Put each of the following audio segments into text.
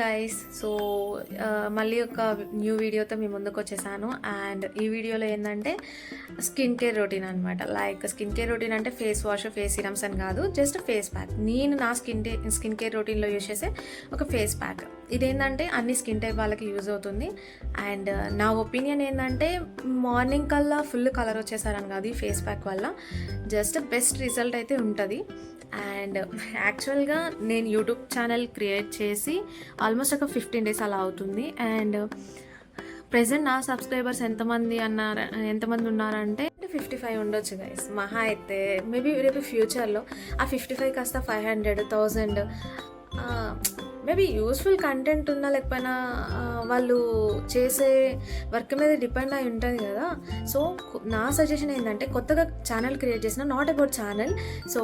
Guys so uh, మళ్ళీ ఒక new వీడియోతో మీ ముందుకు వచ్చేసాను. అండ్ ఈ వీడియోలో ఏంటంటే స్కిన్ కేర్ రొటీన్ అనమాట లైక్ స్కిన్ కేర్ రొటీన్ అంటే ఫేస్ వాష్ ఫేస్ సిరమ్స్ అని కాదు జస్ట్ ఫేస్ ప్యాక్ నేను నా స్కిన్ స్కిన్ కేర్ రొటీన్లో యూజ్ చేసే ఒక ఫేస్ ప్యాక్ ఇదేంటంటే అన్ని స్కిన్ టైప్ వాళ్ళకి యూజ్ అవుతుంది. అండ్ uh, నా ఒపీనియన్ ఏంటంటే మార్నింగ్ కల్లా ఫుల్ కలర్ వచ్చేసారని కాదు ఈ ఫేస్ ప్యాక్ వల్ల. జస్ట్ బెస్ట్ రిజల్ట్ అయితే ఉంటుంది. అండ్ యాక్చువల్గా నేను యూట్యూబ్ ఛానల్ క్రియేట్ చేసి ఆల్మోస్ట్ ఒక ఫిఫ్టీన్ డేస్ అలా అవుతుంది. అండ్ ప్రజెంట్ నా సబ్స్క్రైబర్స్ ఎంతమంది అన్నారు ఎంతమంది ఉన్నారంటే ఫిఫ్టీ ఫైవ్ ఉండొచ్చు గైస్ మహా అయితే మేబీ రేపు ఫ్యూచర్లో ఆ ఫిఫ్టీ ఫైవ్ కాస్త five hundred thousand maybe useful content ఉన్నా లేకపోయినా వాళ్ళు చేసే వర్క్ మీద డిపెండ్ అయి ఉంటుంది కదా. సో నా సజెషన్ ఏంటంటే కొత్తగా ఛానల్ క్రియేట్ చేసిన నాట్ అబౌట్ ఛానల్ సో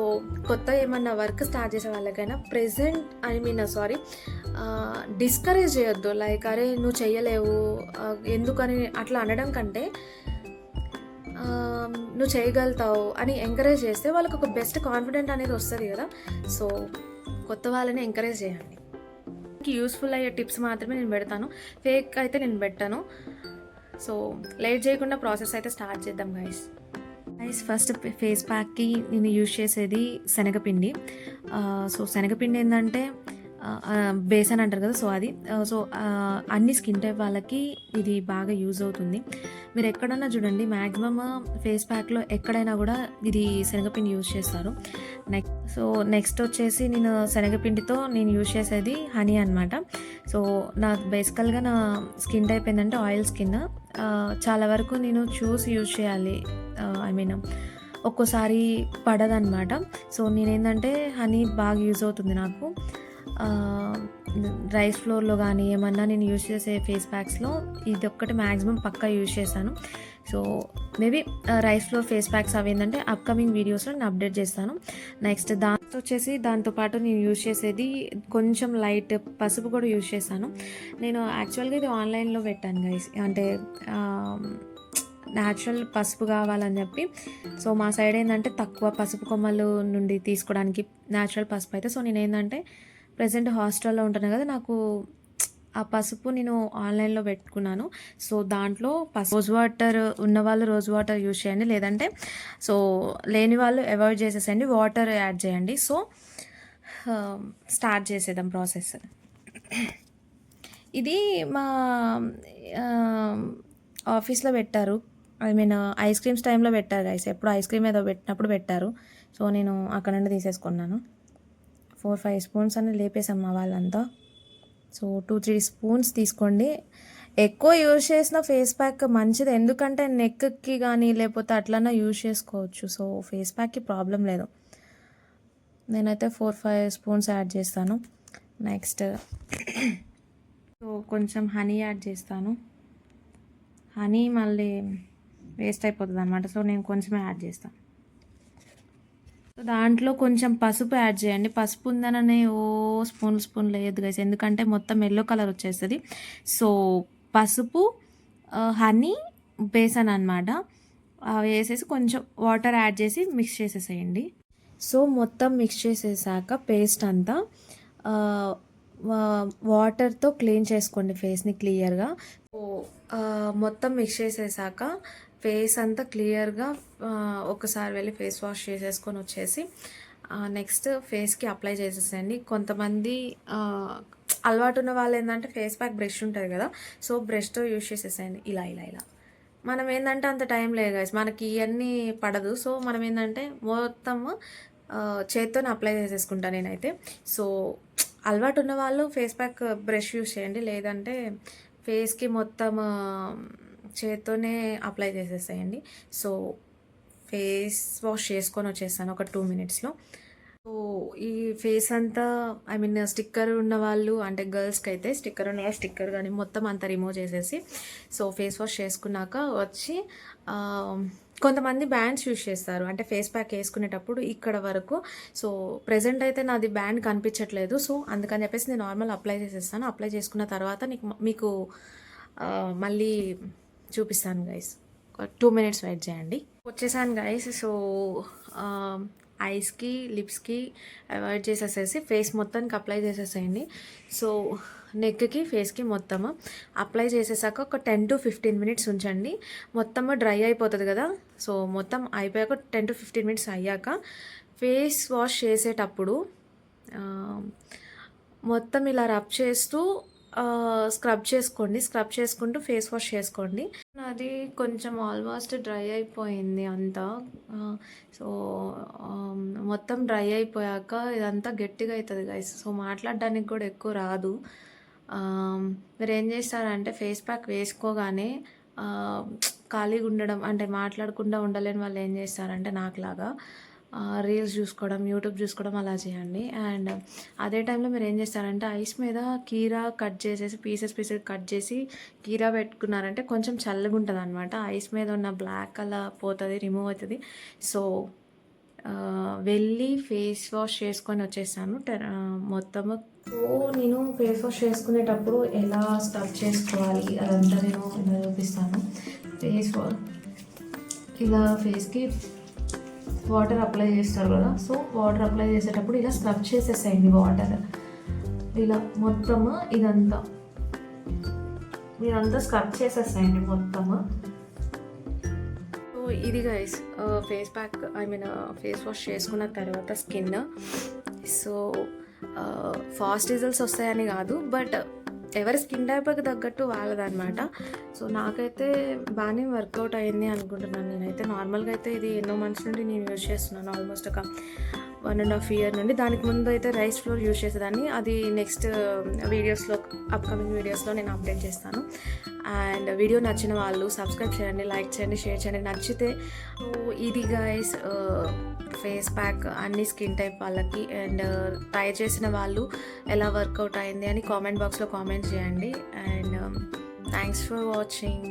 కొత్త ఏమన్నా వర్క్ స్టార్ట్ చేసే వాళ్ళకైనా present I mean sorry discourage చేయొద్దు. లైక్ అరే నువ్వు చేయలేవు ఎందుకని అట్లా అనడం కంటే నువ్వు చేయగలుగుతావు అని ఎంకరేజ్ చేస్తే వాళ్ళకి ఒక బెస్ట్ కాన్ఫిడెంట్ అనేది వస్తుంది కదా. సో కొత్త వాళ్ళని ఎంకరేజ్ చేయండి. యూస్ఫుల్ అయ్యే టిప్స్ మాత్రమే నేను పెడతాను. ఫేక్ అయితే నేను పెట్టాను. సో లేట్ చేయకుండా ప్రాసెస్ అయితే స్టార్ట్ చేద్దాం గైస్ గైస్ ఫస్ట్ ఫేస్ ప్యాక్కి నేను యూజ్ చేసేది శనగపిండి. Uh, సో శనగపిండి ఏంటంటే బేసన్ అంటారు కదా సో అది. సో అన్ని స్కిన్ టైప్ వాళ్ళకి ఇది బాగా యూజ్ అవుతుంది. మీరు ఎక్కడన్నా చూడండి మ్యాక్సిమమ్ ఫేస్ ప్యాక్లో ఎక్కడైనా కూడా ఇది శనగపిండి యూజ్ చేస్తారు. నెక్స్ట్ సో నెక్స్ట్ వచ్చేసి నేను శనగపిండితో నేను యూజ్ చేసేది హనీ అనమాట సో నాకు బేసికల్గా నా స్కిన్ టైప్ ఏంటంటే ఆయిల్ స్కిన్. చాలా వరకు నేను చూసి యూజ్ చేయాలి. ఐ మీన్ ఒక్కోసారి పడదనమాట సో నేనేంటంటే హనీ బాగా యూజ్ అవుతుంది నాకు. రైస్ ఫ్లోర్లో కానీ ఏమన్నా నేను యూజ్ చేసే ఫేస్ ప్యాక్స్లో ఇది ఒక్కటి మ్యాక్సిమం పక్కా యూజ్ చేశాను so maybe rice flour face packs అవి ఏంటంటే అప్కమింగ్ వీడియోస్లో నేను అప్డేట్ చేస్తాను. నెక్స్ట్ దాంతో వచ్చేసి దాంతోపాటు నేను యూజ్ చేసేది కొంచెం లైట్ పసుపు కూడా యూజ్ చేశాను నేను యాక్చువల్గా ఇది ఆన్లైన్లో పెట్టాను గైస్ అంటే న్యాచురల్ పసుపు కావాలని చెప్పి. సో మా సైడ్ ఏంటంటే తక్కువ పసుపు కొమ్మలు నుండి తీసుకోవడానికి న్యాచురల్ పసుపు అయితే. సో నేను ఏంటంటే ప్రజెంట్ హాస్టల్లో ఉంటున్నాను కదా నాకు ఆ పసుపు నేను ఆన్లైన్లో పెట్టుకున్నాను. సో దాంట్లో పసుపు రోజ్ వాటర్ ఉన్న వాళ్ళు రోజ్ వాటర్ యూజ్ చేయండి. లేదంటే సో లేని వాళ్ళు అవాయిడ్ చేసేసండి వాటర్ యాడ్ చేయండి. సో స్టార్ట్ చేసేద్దాం ప్రాసెస్. ఇది మా ఆఫీస్లో పెట్టారు. ఐ మీన్ ఐస్ క్రీమ్స్ టైంలో పెట్టారు గైస్ ఎప్పుడు ఐస్ క్రీమ్ ఏదో పెట్టినప్పుడు పెట్టారు. సో నేను అక్కడ నుండి తీసేసుకున్నాను. ఫోర్ ఫైవ్ స్పూన్స్ అని లేపేసాం మా వాళ్ళంతా. సో టూ త్రీ స్పూన్స్ తీసుకోండి. ఎక్కువ యూజ్ చేసిన ఫేస్ ప్యాక్ మంచిది. ఎందుకంటే నెక్కి కానీ లేకపోతే అట్లన్నా యూజ్ చేసుకోవచ్చు. సో ఫేస్ ప్యాక్కి ప్రాబ్లం లేదు. నేనైతే ఫోర్ ఫైవ్ స్పూన్స్ యాడ్ చేస్తాను. నెక్స్ట్ సో కొంచెం హనీ యాడ్ చేస్తాను. హనీ మళ్ళీ వేస్ట్ అయిపోతుంది అనమాట సో నేను కొంచెమే యాడ్ చేస్తాను సో దాంట్లో కొంచెం పసుపు యాడ్ చేయండి. పసుపు ఉందననే ఓ స్పూన్ స్పూన్ లేదు గైస్ ఎందుకంటే మొత్తం ఎల్లో కలర్ వచ్చేస్తుంది. సో పసుపు హనీ బేసన్ అనమాట వేసేసి కొంచెం వాటర్ యాడ్ చేసి మిక్స్ చేసేసేయండి. సో మొత్తం మిక్స్ చేసేసాక పేస్ట్ అంతా వాటర్తో క్లీన్ చేసుకోండి ఫేస్ని క్లియర్గా సో మొత్తం మిక్స్ చేసేసాక ఫేస్ అంతా క్లియర్గా ఒకసారి వెళ్ళి ఫేస్ వాష్ చేసేసుకొని వచ్చేసి నెక్స్ట్ ఫేస్కి అప్లై చేసేసేయండి. కొంతమంది అలవాటు ఉన్న వాళ్ళు ఏంటంటే ఫేస్ ప్యాక్ బ్రష్ ఉంటుంది కదా సో బ్రష్తో యూజ్ చేసేసేయండి. ఇలా ఇలా ఇలా. మనం ఏంటంటే అంత టైం లేదు గైస్ మనకి ఇవన్నీ పడదు. సో మనం ఏంటంటే మొత్తం చేత్తోనే అప్లై చేసేసుకుంటాను నేనైతే. సో అలవాటు ఉన్న వాళ్ళు ఫేస్ ప్యాక్ బ్రష్ యూస్ చేయండి. లేదంటే ఫేస్కి మొత్తం చేత్తోనే అప్లై చేసేసేయండి. సో ఫేస్ వాష్ చేసుకొని వచ్చేస్తాను ఒక టూ మినిట్స్లో సో ఈ ఫేస్ అంతా ఐ మీన్ స్టిక్కర్ ఉన్న వాళ్ళు అంటే గర్ల్స్కి అయితే స్టిక్కర్ ఉన్న స్టిక్కర్ కానీ మొత్తం అంతా రిమూవ్ చేసేసి సో ఫేస్ వాష్ చేసుకున్నాక వచ్చి కొంతమంది బ్యాండ్స్ యూస్ చేస్తారు. అంటే ఫేస్ ప్యాక్ వేసుకునేటప్పుడు ఇక్కడ వరకు సో ప్రజెంట్ అయితే నాది బ్యాండ్ కనిపించట్లేదు. సో అందుకని చెప్పేసి నేను నార్మల్ అప్లై చేసేస్తాను. అప్లై చేసుకున్న తర్వాత నీకు మీకు మళ్ళీ చూపిస్తాను గైస్ టూ మినిట్స్ వెయిట్ చేయండి. వచ్చేసాను గైస్ సో ఐస్కి లిప్స్కి అవాయిడ్ చేసేసేసి ఫేస్ మొత్తానికి అప్లై చేసేసేయండి. సో నెక్కి ఫేస్కి మొత్తము అప్లై చేసేసాక ఒక టెన్ టు ఫిఫ్టీన్ మినిట్స్ ఉంచండి. మొత్తము డ్రై అయిపోతుంది కదా? సో మొత్తం అయిపోయాక టెన్ టు ఫిఫ్టీన్ మినిట్స్ అయ్యాక ఫేస్ వాష్ చేసేటప్పుడు మొత్తం ఇలా రబ్ చేస్తూ స్క్రబ్ చేసుకోండి. స్క్రబ్ చేసుకుంటూ ఫేస్ వాష్ చేసుకోండి. అది కొంచెం ఆల్మోస్ట్ డ్రై అయిపోయింది అంతా. సో మొత్తం డ్రై అయిపోయాక ఇదంతా గట్టిగా అవుతుంది గైస్ సో మాట్లాడడానికి కూడా ఎక్కువ రాదు. మీరు ఏం చేస్తారంటే ఫేస్ ప్యాక్ వేసుకోగానే ఖాళీగా ఉండడం అంటే మాట్లాడకుండా ఉండలేని వాళ్ళు ఏం చేస్తారంటే నాకులాగా రీల్స్ చూసుకోవడం యూట్యూబ్ చూసుకోవడం అలా చేయండి. అండ్ అదే టైంలో మీరు ఏం చేస్తారంటే ఐస్ మీద కీరా కట్ చేసేసి పీసెస్ పీసెస్ కట్ చేసి కీరా పెట్టుకున్నారంటే కొంచెం చల్లగా ఉంటుంది అనమాట ఐస్ మీద ఉన్న బ్లాక్ అలా పోతుంది రిమూవ్ అవుతుంది. సో వెళ్ళి ఫేస్ వాష్ చేసుకొని వచ్చేసాను. టె- మొత్తము. సో నేను ఫేస్ వాష్ చేసుకునేటప్పుడు ఎలా స్టఫ్ చేసుకోవాలి? అదంతా నేను చూపిస్తాను. ఫేస్ వాష్ ఇలా ఫేస్కి వాటర్ అప్లై చేస్తారు కదా. సో వాటర్ అప్లై చేసేటప్పుడు ఇలా స్క్రబ్ చేసేసేయండి వాటర్ ఇలా మొత్తము ఇదంతా. మీరంతా స్క్రబ్ చేసేసేయండి మొత్తము. సో ఇది guys face pack I mean face wash చేసుకున్న తర్వాత స్కిన్ సో ఫాస్ట్ రిజల్ట్స్ వస్తాయని కాదు బట్ ఎవరి స్కిన్ టైప్కి తగ్గట్టు వాళ్ళదనమాట సో నాకైతే బాగానే వర్కౌట్ అయింది అనుకుంటున్నాను నేనైతే. నార్మల్గా అయితే ఇది ఎన్నో మంత్స్ నుండి నేను యూజ్ చేస్తున్నాను. ఆల్మోస్ట్ ఒక వన్ అండ్ హాఫ్ ఇయర్ నుండి దానికి ముందు అయితే రైస్ ఫ్లోర్ యూజ్ చేసేదాన్ని. అది నెక్స్ట్ వీడియోస్లో అప్కమింగ్ వీడియోస్లో నేను అప్డేట్ చేస్తాను. అండ్ వీడియో నచ్చిన వాళ్ళు సబ్స్క్రైబ్ చేయండి లైక్ చేయండి షేర్ చేయండి. నచ్చితే ఇది గైస్ ఫేస్ ప్యాక్ అన్ని స్కిన్ టైప్ వాళ్ళకి. అండ్ uh, ట్రై చేసిన వాళ్ళు ఎలా వర్కౌట్ అయింది అని కామెంట్ బాక్స్లో కామెంట్ చేయండి. And thanks for watching